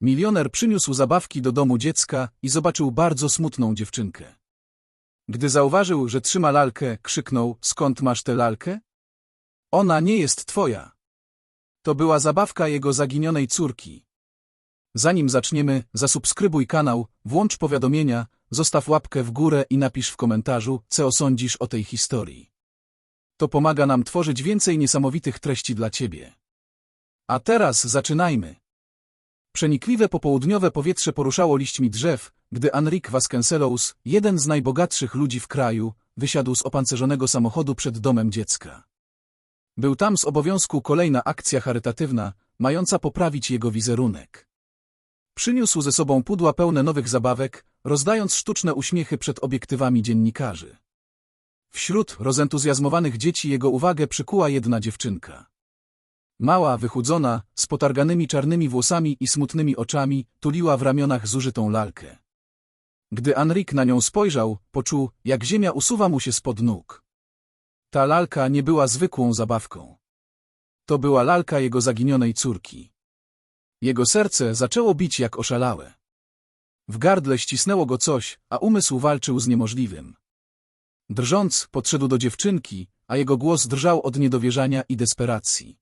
Milioner przyniósł zabawki do domu dziecka i zobaczył bardzo smutną dziewczynkę. Gdy zauważył, że trzyma lalkę, krzyknął, skąd masz tę lalkę? Ona nie jest twoja. To była zabawka jego zaginionej córki. Zanim zaczniemy, zasubskrybuj kanał, włącz powiadomienia, zostaw łapkę w górę i napisz w komentarzu, co sądzisz o tej historii. To pomaga nam tworzyć więcej niesamowitych treści dla Ciebie. A teraz zaczynajmy. Przenikliwe popołudniowe powietrze poruszało liśćmi drzew, gdy Enrique Vasconcelos, jeden z najbogatszych ludzi w kraju, wysiadł z opancerzonego samochodu przed domem dziecka. Był tam z obowiązku kolejna akcja charytatywna, mająca poprawić jego wizerunek. Przyniósł ze sobą pudła pełne nowych zabawek, rozdając sztuczne uśmiechy przed obiektywami dziennikarzy. Wśród rozentuzjazmowanych dzieci jego uwagę przykuła jedna dziewczynka. Mała, wychudzona, z potarganymi czarnymi włosami i smutnymi oczami, tuliła w ramionach zużytą lalkę. Gdy Enrique na nią spojrzał, poczuł, jak ziemia usuwa mu się spod nóg. Ta lalka nie była zwykłą zabawką. To była lalka jego zaginionej córki. Jego serce zaczęło bić jak oszalałe. W gardle ścisnęło go coś, a umysł walczył z niemożliwym. Drżąc, podszedł do dziewczynki, a jego głos drżał od niedowierzania i desperacji.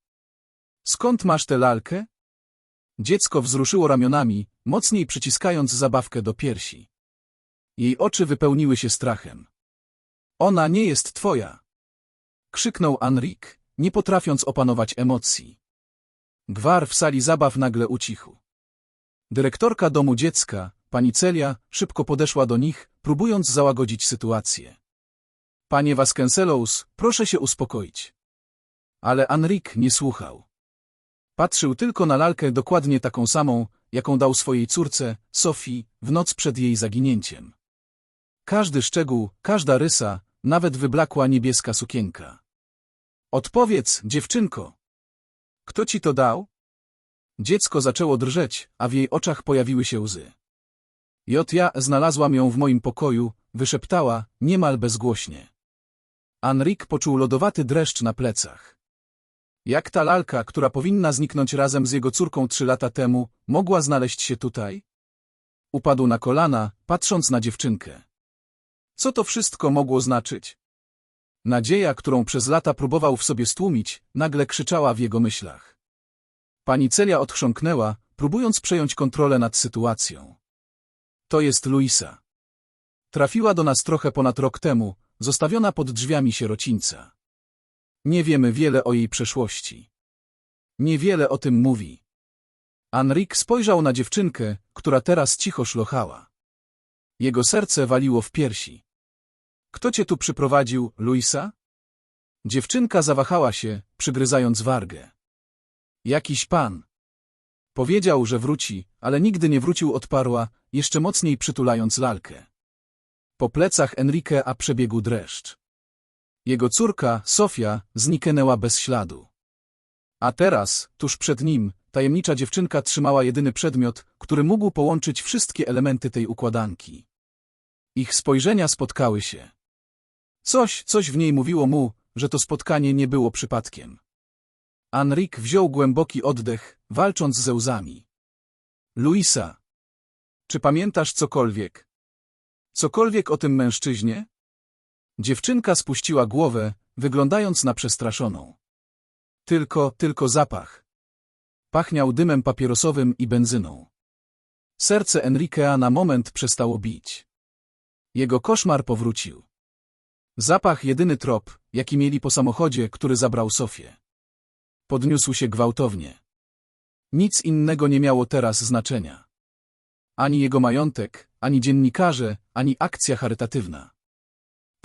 Skąd masz tę lalkę? Dziecko wzruszyło ramionami, mocniej przyciskając zabawkę do piersi. Jej oczy wypełniły się strachem. Ona nie jest twoja! Krzyknął Enrique, nie potrafiąc opanować emocji. Gwar w sali zabaw nagle ucichł. Dyrektorka domu dziecka, pani Celia, szybko podeszła do nich, próbując załagodzić sytuację. Panie Vasconcelos, proszę się uspokoić. Ale Enrique nie słuchał. Patrzył tylko na lalkę dokładnie taką samą, jaką dał swojej córce, Sofii, w noc przed jej zaginięciem. Każdy szczegół, każda rysa, nawet wyblakła niebieska sukienka. Odpowiedz, dziewczynko. Kto ci to dał? Dziecko zaczęło drżeć, a w jej oczach pojawiły się łzy. Jot ja znalazłam ją w moim pokoju, wyszeptała, niemal bezgłośnie. Enrique poczuł lodowaty dreszcz na plecach. Jak ta lalka, która powinna zniknąć razem z jego córką trzy lata temu, mogła znaleźć się tutaj? Upadł na kolana, patrząc na dziewczynkę. Co to wszystko mogło znaczyć? Nadzieja, którą przez lata próbował w sobie stłumić, nagle krzyczała w jego myślach. Pani Celia odchrząknęła, próbując przejąć kontrolę nad sytuacją. To jest Luisa. Trafiła do nas trochę ponad rok temu, zostawiona pod drzwiami sierocińca. Nie wiemy wiele o jej przeszłości. Niewiele o tym mówi. Enrique spojrzał na dziewczynkę, która teraz cicho szlochała. Jego serce waliło w piersi. Kto cię tu przyprowadził, Luisa? Dziewczynka zawahała się, przygryzając wargę. Jakiś pan. Powiedział, że wróci, ale nigdy nie wrócił odparła, jeszcze mocniej przytulając lalkę. Po plecach Enrique a przebiegł dreszcz. Jego córka, Sofia, zniknęła bez śladu. A teraz, tuż przed nim, tajemnicza dziewczynka trzymała jedyny przedmiot, który mógł połączyć wszystkie elementy tej układanki. Ich spojrzenia spotkały się. Coś, coś w niej mówiło mu, że to spotkanie nie było przypadkiem. Enrique wziął głęboki oddech, walcząc ze łzami. Luisa, czy pamiętasz cokolwiek? Cokolwiek o tym mężczyźnie? Dziewczynka spuściła głowę, wyglądając na przestraszoną. Tylko, tylko zapach. Pachniał dymem papierosowym i benzyną. Serce Enriquea na moment przestało bić. Jego koszmar powrócił. Zapach jedyny trop, jaki mieli po samochodzie, który zabrał Sofię. Podniósł się gwałtownie. Nic innego nie miało teraz znaczenia. Ani jego majątek, ani dziennikarze, ani akcja charytatywna.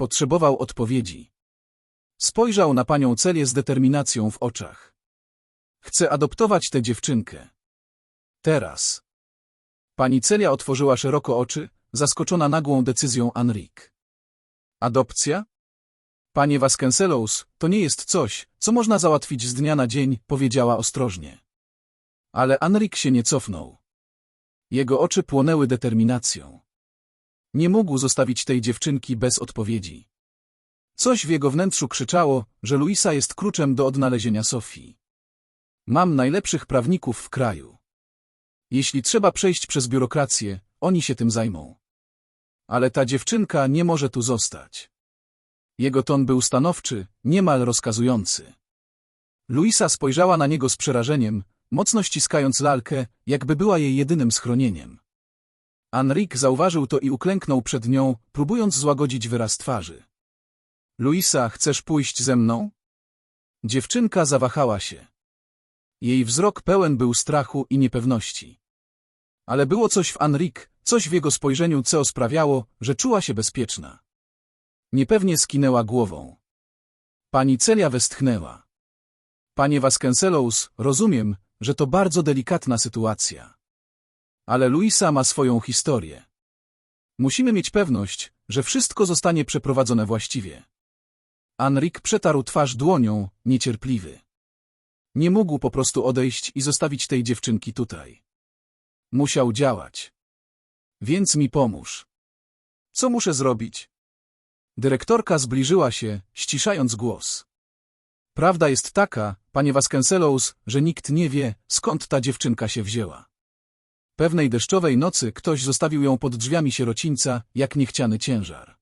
Potrzebował odpowiedzi. Spojrzał na panią Celię z determinacją w oczach. Chcę adoptować tę dziewczynkę. Teraz. Pani Celia otworzyła szeroko oczy, zaskoczona nagłą decyzją Enrique. Adopcja? Panie Vasconcelos, to nie jest coś, co można załatwić z dnia na dzień, powiedziała ostrożnie. Ale Enrique się nie cofnął. Jego oczy płonęły determinacją. Nie mógł zostawić tej dziewczynki bez odpowiedzi. Coś w jego wnętrzu krzyczało, że Luisa jest kluczem do odnalezienia Sofii. Mam najlepszych prawników w kraju. Jeśli trzeba przejść przez biurokrację, oni się tym zajmą. Ale ta dziewczynka nie może tu zostać. Jego ton był stanowczy, niemal rozkazujący. Luisa spojrzała na niego z przerażeniem, mocno ściskając lalkę, jakby była jej jedynym schronieniem. Enrique zauważył to i uklęknął przed nią, próbując złagodzić wyraz twarzy. Luisa, chcesz pójść ze mną? Dziewczynka zawahała się. Jej wzrok pełen był strachu i niepewności. Ale było coś w Enrique, coś w jego spojrzeniu, co sprawiało, że czuła się bezpieczna. Niepewnie skinęła głową. Pani Celia westchnęła. Panie Vasconcelos, rozumiem, że to bardzo delikatna sytuacja. Ale Luisa ma swoją historię. Musimy mieć pewność, że wszystko zostanie przeprowadzone właściwie. Enrique przetarł twarz dłonią, niecierpliwy. Nie mógł po prostu odejść i zostawić tej dziewczynki tutaj. Musiał działać. Więc mi pomóż. Co muszę zrobić? Dyrektorka zbliżyła się, ściszając głos. Prawda jest taka, panie Vasconcelos, że nikt nie wie, skąd ta dziewczynka się wzięła. Pewnej deszczowej nocy ktoś zostawił ją pod drzwiami sierocińca, jak niechciany ciężar.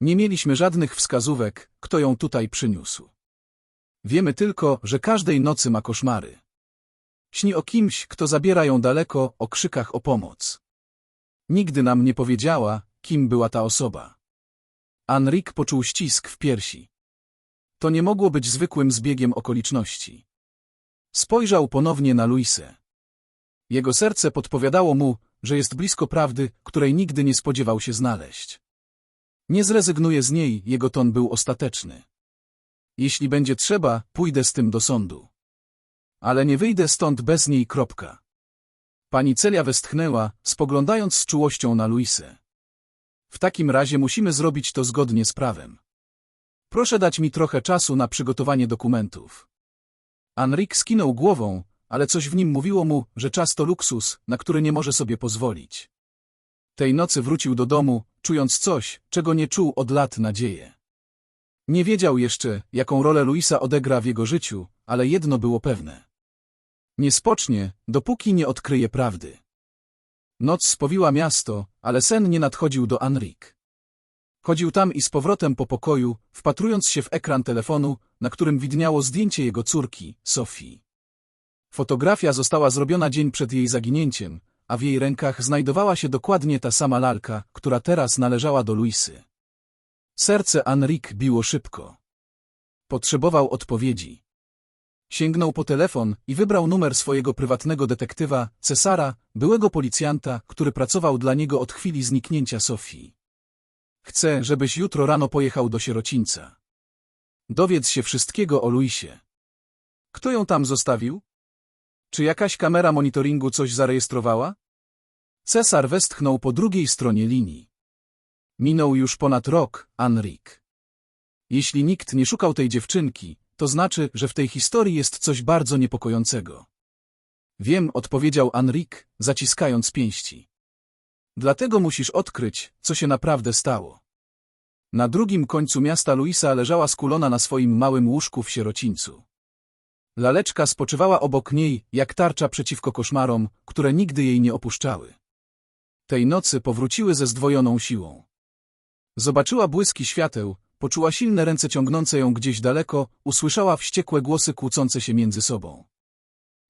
Nie mieliśmy żadnych wskazówek, kto ją tutaj przyniósł. Wiemy tylko, że każdej nocy ma koszmary. Śni o kimś, kto zabiera ją daleko, o krzykach o pomoc. Nigdy nam nie powiedziała, kim była ta osoba. Enrique poczuł ścisk w piersi. To nie mogło być zwykłym zbiegiem okoliczności. Spojrzał ponownie na Luisę. Jego serce podpowiadało mu, że jest blisko prawdy, której nigdy nie spodziewał się znaleźć. Nie zrezygnuje z niej, jego ton był ostateczny. Jeśli będzie trzeba, pójdę z tym do sądu. Ale nie wyjdę stąd bez niej kropka. Pani Celia westchnęła, spoglądając z czułością na Luisę. W takim razie musimy zrobić to zgodnie z prawem. Proszę dać mi trochę czasu na przygotowanie dokumentów. Enrique skinął głową, ale coś w nim mówiło mu, że czas to luksus, na który nie może sobie pozwolić. Tej nocy wrócił do domu, czując coś, czego nie czuł od lat nadzieję. Nie wiedział jeszcze, jaką rolę Luisa odegra w jego życiu, ale jedno było pewne. Nie spocznie, dopóki nie odkryje prawdy. Noc spowiła miasto, ale sen nie nadchodził do Enrique. Chodził tam i z powrotem po pokoju, wpatrując się w ekran telefonu, na którym widniało zdjęcie jego córki, Sofii. Fotografia została zrobiona dzień przed jej zaginięciem, a w jej rękach znajdowała się dokładnie ta sama lalka, która teraz należała do Luisy. Serce Enrique biło szybko. Potrzebował odpowiedzi. Sięgnął po telefon i wybrał numer swojego prywatnego detektywa, Cesara, byłego policjanta, który pracował dla niego od chwili zniknięcia Sofii. Chcę, żebyś jutro rano pojechał do sierocińca. Dowiedz się wszystkiego o Luisie. Kto ją tam zostawił? Czy jakaś kamera monitoringu coś zarejestrowała? Cesar westchnął po drugiej stronie linii. Minął już ponad rok, Enrique. Jeśli nikt nie szukał tej dziewczynki, to znaczy, że w tej historii jest coś bardzo niepokojącego. Wiem, odpowiedział Enrique, zaciskając pięści. Dlatego musisz odkryć, co się naprawdę stało. Na drugim końcu miasta Luisa leżała skulona na swoim małym łóżku w sierocińcu. Laleczka spoczywała obok niej, jak tarcza przeciwko koszmarom, które nigdy jej nie opuszczały. Tej nocy powróciły ze zdwojoną siłą. Zobaczyła błyski świateł, poczuła silne ręce ciągnące ją gdzieś daleko, usłyszała wściekłe głosy kłócące się między sobą.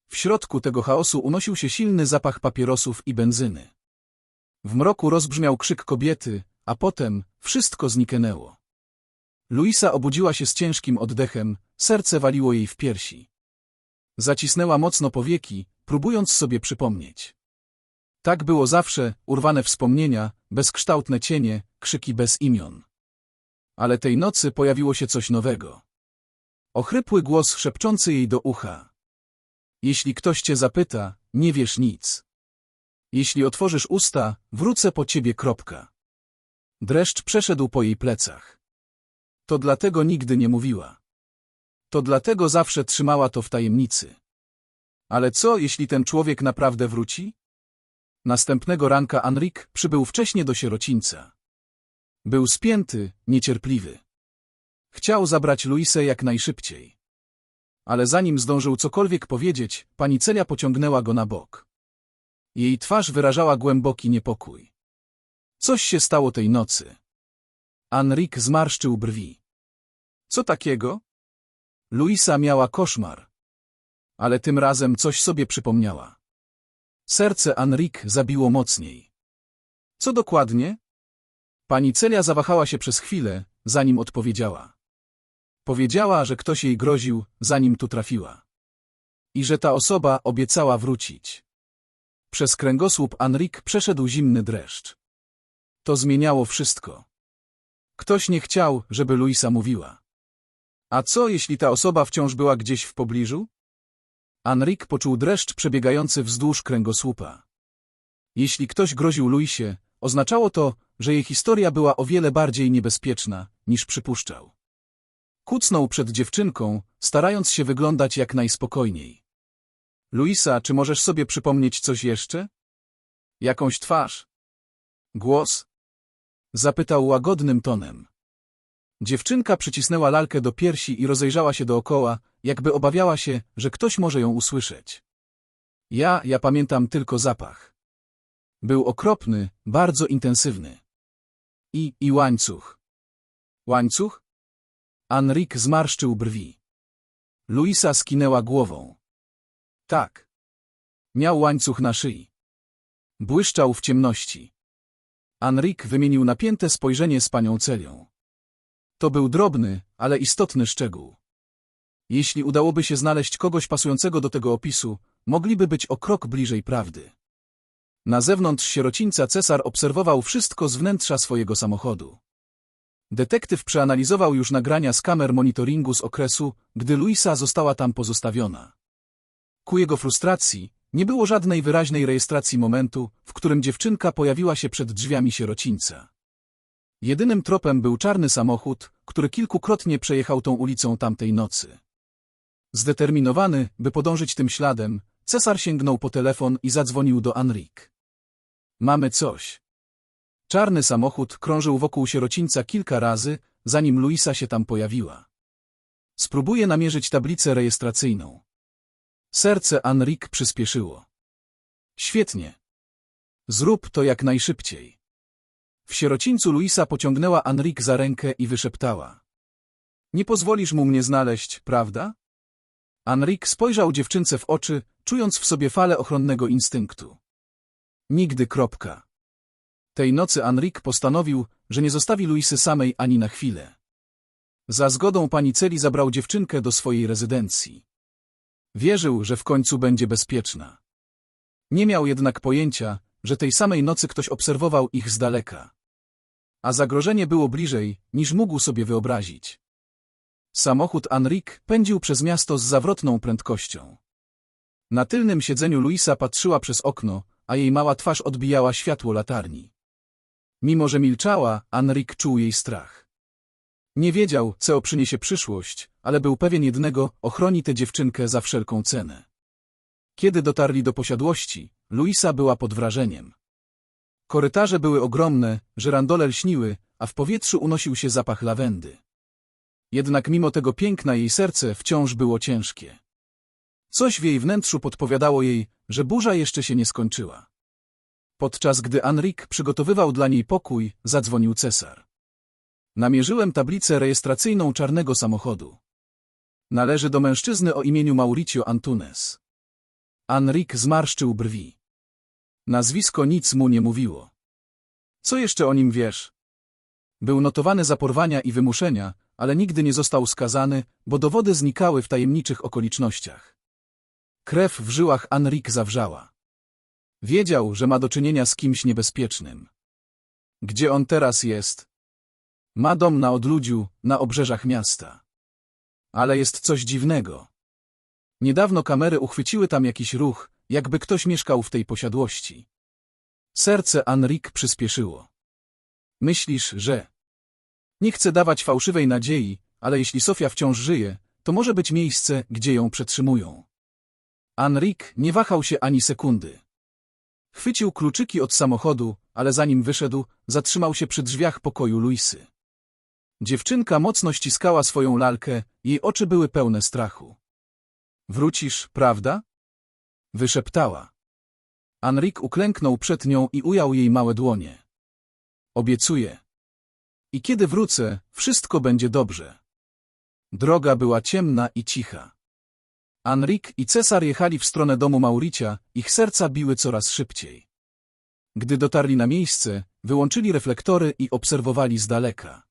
W środku tego chaosu unosił się silny zapach papierosów i benzyny. W mroku rozbrzmiał krzyk kobiety, a potem wszystko zniknęło. Luisa obudziła się z ciężkim oddechem, serce waliło jej w piersi. Zacisnęła mocno powieki, próbując sobie przypomnieć. Tak było zawsze, urwane wspomnienia, bezkształtne cienie, krzyki bez imion. Ale tej nocy pojawiło się coś nowego. Ochrypły głos szepczący jej do ucha. Jeśli ktoś cię zapyta, nie wiesz nic. Jeśli otworzysz usta, wrócę po ciebie kropka. Dreszcz przeszedł po jej plecach. To dlatego nigdy nie mówiła. To dlatego zawsze trzymała to w tajemnicy. Ale co, jeśli ten człowiek naprawdę wróci? Następnego ranka Enrique przybył wcześnie do sierocińca. Był spięty, niecierpliwy. Chciał zabrać Luisę jak najszybciej. Ale zanim zdążył cokolwiek powiedzieć, pani Celia pociągnęła go na bok. Jej twarz wyrażała głęboki niepokój. Coś się stało tej nocy. Anrik zmarszczył brwi. Co takiego? Luisa miała koszmar. Ale tym razem coś sobie przypomniała. Serce Anrik zabiło mocniej. Co dokładnie? Pani Celia zawahała się przez chwilę, zanim odpowiedziała. Powiedziała, że ktoś jej groził, zanim tu trafiła. I że ta osoba obiecała wrócić. Przez kręgosłup Anrik przeszedł zimny dreszcz. To zmieniało wszystko. Ktoś nie chciał, żeby Luisa mówiła. A co, jeśli ta osoba wciąż była gdzieś w pobliżu? Anrik poczuł dreszcz przebiegający wzdłuż kręgosłupa. Jeśli ktoś groził Luisie, oznaczało to, że jej historia była o wiele bardziej niebezpieczna, niż przypuszczał. Kucnął przed dziewczynką, starając się wyglądać jak najspokojniej. Luisa, czy możesz sobie przypomnieć coś jeszcze? Jakąś twarz? Głos? Zapytał łagodnym tonem. Dziewczynka przycisnęła lalkę do piersi i rozejrzała się dookoła, jakby obawiała się, że ktoś może ją usłyszeć. Ja, ja pamiętam tylko zapach. Był okropny, bardzo intensywny. I, i łańcuch. Łańcuch? Anrik zmarszczył brwi. Luisa skinęła głową. Tak. Miał łańcuch na szyi. Błyszczał w ciemności. Anrik wymienił napięte spojrzenie z panią Celią. To był drobny, ale istotny szczegół. Jeśli udałoby się znaleźć kogoś pasującego do tego opisu, mogliby być o krok bliżej prawdy. Na zewnątrz sierocińca cesar obserwował wszystko z wnętrza swojego samochodu. Detektyw przeanalizował już nagrania z kamer monitoringu z okresu, gdy Luisa została tam pozostawiona. Ku jego frustracji, nie było żadnej wyraźnej rejestracji momentu, w którym dziewczynka pojawiła się przed drzwiami sierocińca. Jedynym tropem był czarny samochód, który kilkukrotnie przejechał tą ulicą tamtej nocy. Zdeterminowany, by podążyć tym śladem, cesar sięgnął po telefon i zadzwonił do Anrik. Mamy coś. Czarny samochód krążył wokół sierocińca kilka razy, zanim Luisa się tam pojawiła. Spróbuję namierzyć tablicę rejestracyjną. Serce Anrik przyspieszyło. Świetnie. Zrób to jak najszybciej. W sierocińcu Luisa pociągnęła Anrik za rękę i wyszeptała. Nie pozwolisz mu mnie znaleźć, prawda? Anrik spojrzał dziewczynce w oczy, czując w sobie falę ochronnego instynktu. Nigdy kropka. Tej nocy Anrik postanowił, że nie zostawi Luisy samej ani na chwilę. Za zgodą pani Celi zabrał dziewczynkę do swojej rezydencji. Wierzył, że w końcu będzie bezpieczna. Nie miał jednak pojęcia, że tej samej nocy ktoś obserwował ich z daleka. A zagrożenie było bliżej, niż mógł sobie wyobrazić. Samochód Anrik pędził przez miasto z zawrotną prędkością. Na tylnym siedzeniu Luisa patrzyła przez okno, a jej mała twarz odbijała światło latarni. Mimo, że milczała, Anrik czuł jej strach. Nie wiedział, co przyniesie przyszłość, ale był pewien jednego, ochroni tę dziewczynkę za wszelką cenę. Kiedy dotarli do posiadłości, Luisa była pod wrażeniem. Korytarze były ogromne, żerandole lśniły, a w powietrzu unosił się zapach lawendy. Jednak mimo tego piękna jej serce wciąż było ciężkie. Coś w jej wnętrzu podpowiadało jej, że burza jeszcze się nie skończyła. Podczas gdy Anrik przygotowywał dla niej pokój, zadzwonił cesar. Namierzyłem tablicę rejestracyjną czarnego samochodu. Należy do mężczyzny o imieniu Mauricio Antunes. Anrik zmarszczył brwi. Nazwisko nic mu nie mówiło. Co jeszcze o nim wiesz? Był notowany za porwania i wymuszenia, ale nigdy nie został skazany, bo dowody znikały w tajemniczych okolicznościach. Krew w żyłach Anrik zawrzała. Wiedział, że ma do czynienia z kimś niebezpiecznym. Gdzie on teraz jest? Ma dom na odludziu, na obrzeżach miasta. Ale jest coś dziwnego. Niedawno kamery uchwyciły tam jakiś ruch, jakby ktoś mieszkał w tej posiadłości. Serce Anrik przyspieszyło. Myślisz, że... Nie chcę dawać fałszywej nadziei, ale jeśli Sofia wciąż żyje, to może być miejsce, gdzie ją przetrzymują. Anrik nie wahał się ani sekundy. Chwycił kluczyki od samochodu, ale zanim wyszedł, zatrzymał się przy drzwiach pokoju Luisy. Dziewczynka mocno ściskała swoją lalkę, jej oczy były pełne strachu. Wrócisz, prawda? Wyszeptała. Anrik uklęknął przed nią i ujął jej małe dłonie. Obiecuję. I kiedy wrócę, wszystko będzie dobrze. Droga była ciemna i cicha. Anrik i cesar jechali w stronę domu Mauricia, ich serca biły coraz szybciej. Gdy dotarli na miejsce, wyłączyli reflektory i obserwowali z daleka.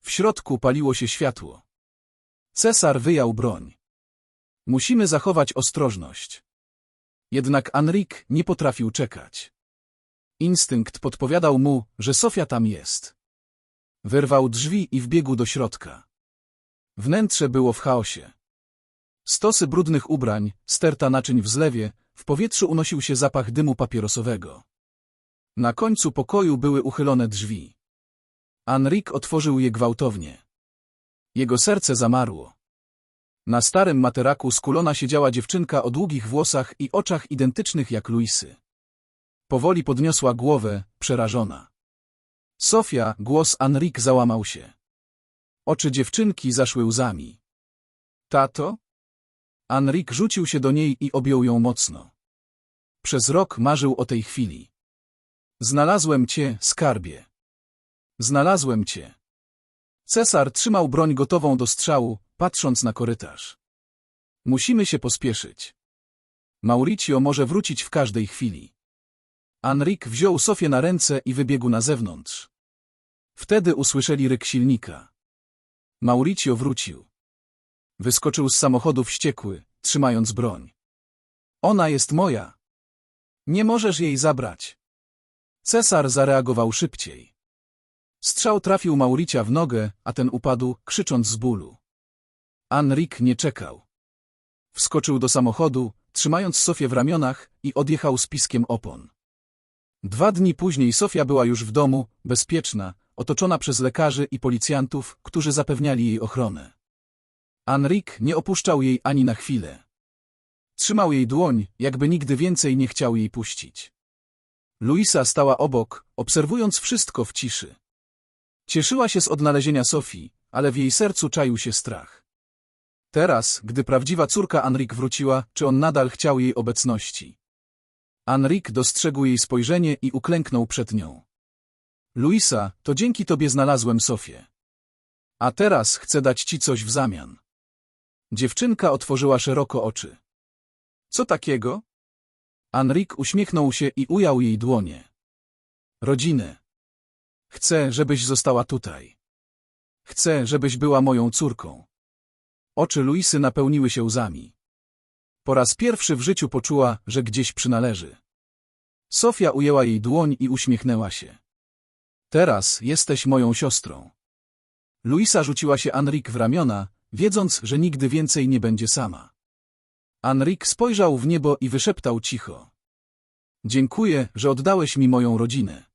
W środku paliło się światło. Cesar wyjął broń. Musimy zachować ostrożność. Jednak Anrik nie potrafił czekać. Instynkt podpowiadał mu, że Sofia tam jest. Wyrwał drzwi i wbiegł do środka. Wnętrze było w chaosie. Stosy brudnych ubrań, sterta naczyń w zlewie, w powietrzu unosił się zapach dymu papierosowego. Na końcu pokoju były uchylone drzwi. Anrik otworzył je gwałtownie. Jego serce zamarło. Na starym materaku skulona siedziała dziewczynka o długich włosach i oczach identycznych jak Luisy. Powoli podniosła głowę, przerażona. Sofia, głos Anrik załamał się. Oczy dziewczynki zaszły łzami. Tato? Anrik rzucił się do niej i objął ją mocno. Przez rok marzył o tej chwili. Znalazłem cię, skarbie. Znalazłem cię. Cesar trzymał broń gotową do strzału, patrząc na korytarz. Musimy się pospieszyć. Mauricio może wrócić w każdej chwili. Anrik wziął Sofię na ręce i wybiegł na zewnątrz. Wtedy usłyszeli ryk silnika. Mauricio wrócił. Wyskoczył z samochodu wściekły, trzymając broń. Ona jest moja. Nie możesz jej zabrać. Cesar zareagował szybciej. Strzał trafił Mauricia w nogę, a ten upadł, krzycząc z bólu. Anrik nie czekał. Wskoczył do samochodu, trzymając Sofię w ramionach i odjechał z piskiem opon. Dwa dni później Sofia była już w domu, bezpieczna, otoczona przez lekarzy i policjantów, którzy zapewniali jej ochronę. Anrik nie opuszczał jej ani na chwilę. Trzymał jej dłoń, jakby nigdy więcej nie chciał jej puścić. Luisa stała obok, obserwując wszystko w ciszy. Cieszyła się z odnalezienia Sofii, ale w jej sercu czaił się strach. Teraz, gdy prawdziwa córka Anrik wróciła, czy on nadal chciał jej obecności? Anrik dostrzegł jej spojrzenie i uklęknął przed nią. Luisa, to dzięki tobie znalazłem Sofię. A teraz chcę dać ci coś w zamian. Dziewczynka otworzyła szeroko oczy. Co takiego? Anrik uśmiechnął się i ujął jej dłonie. Rodzinę. Chcę, żebyś została tutaj. Chcę, żebyś była moją córką. Oczy Luisy napełniły się łzami. Po raz pierwszy w życiu poczuła, że gdzieś przynależy. Sofia ujęła jej dłoń i uśmiechnęła się. Teraz jesteś moją siostrą. Luisa rzuciła się Anrik w ramiona, wiedząc, że nigdy więcej nie będzie sama. Anrik spojrzał w niebo i wyszeptał cicho. Dziękuję, że oddałeś mi moją rodzinę.